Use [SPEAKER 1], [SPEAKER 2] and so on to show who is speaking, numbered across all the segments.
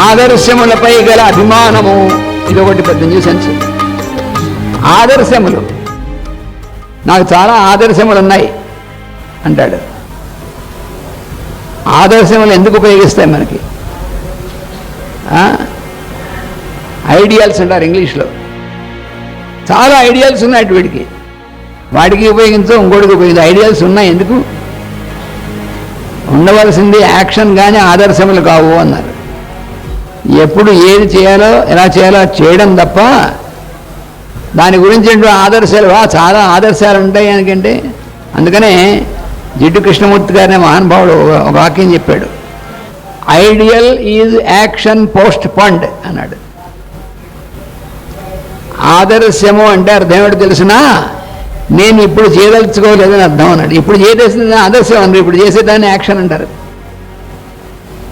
[SPEAKER 1] ఆదర్శములపై గల అభిమానము. ఇది ఒకటి పెద్ద న్యూసెన్స్ ఆదర్శములు. నాకు చాలా ఆదర్శములు ఉన్నాయి అంటాడు. ఆదర్శములు ఎందుకు ఉపయోగిస్తాయి మనకి? ఐడియాల్స్ ఐడియల్స్ అంటారు ఇంగ్లీష్లో. చాలా ఐడియల్స్ ఉన్నాయి వీడికి. వాడికి ఉపయోగించు ఇంకోటికి ఉపయోగించు. ఐడియల్స్ ఉన్నాయి ఎందుకు? ఉండవలసింది యాక్షన్ కానీ ఆదర్శములు కావు అన్నారు. ఎప్పుడు ఏది చేయాలో ఎలా చేయాలో అది చేయడం తప్ప దాని గురించి ఆదర్శాలు చాలా ఆదర్శాలు ఉంటాయి ఎందుకంటే అందుకనే జిడ్డు కృష్ణమూర్తి గారిని మహానుభావుడు ఒక- ఒక వాక్యం చెప్పాడు. Ideal is action postponed అన్నాడు. ఆదర్శము అంటే అర్థం ఏమిటి తెలిసినా? నేను ఇప్పుడు చేయదలుచుకోలేదని అర్థం అన్నాడు. ఇప్పుడు చేసేది ఆదర్శం అన్నారు ఇప్పుడు చేసేదాన్ని యాక్షన్ అంటారు.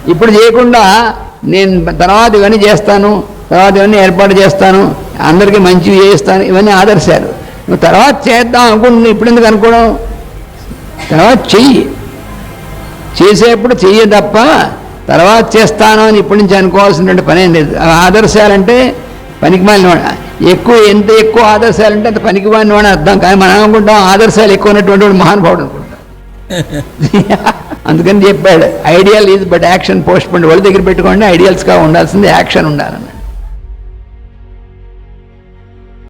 [SPEAKER 1] ఇప్పుడు చేయకుండా నేను తర్వాత ఇవన్నీ చేస్తాను తర్వాత ఇవన్నీ ఏర్పాటు చేస్తాను అందరికీ మంచివి చేస్తాను ఇవన్నీ ఆదర్శాలు. నువ్వు తర్వాత చేద్దాం అనుకుంటున్నావు ఇప్పుడు ఎందుకు అనుకోవడం? తర్వాత చెయ్యి. చేసేప్పుడు చెయ్యి తప్ప తర్వాత చేస్తాను అని ఇప్పటి నుంచి అనుకోవాల్సినటువంటి పని ఏం లేదు. ఆదర్శాలంటే పనికి మాలిన ఎక్కువ ఎంత ఎక్కువ ఆదర్శాలంటే అంత పనికి మాలిన అర్థం. కానీ మనం అనుకుంటాం ఆదర్శాలు ఎక్కువ ఉన్నటువంటి వాడు మహానుభావుడు అనుకుంటాం. అందుకని చెప్పాడు ideal is but action post పండి వాళ్ళ దగ్గర పెట్టుకోండి ఐడియల్స్గా ఉండాల్సింది యాక్షన్ ఉండాలన్నాడు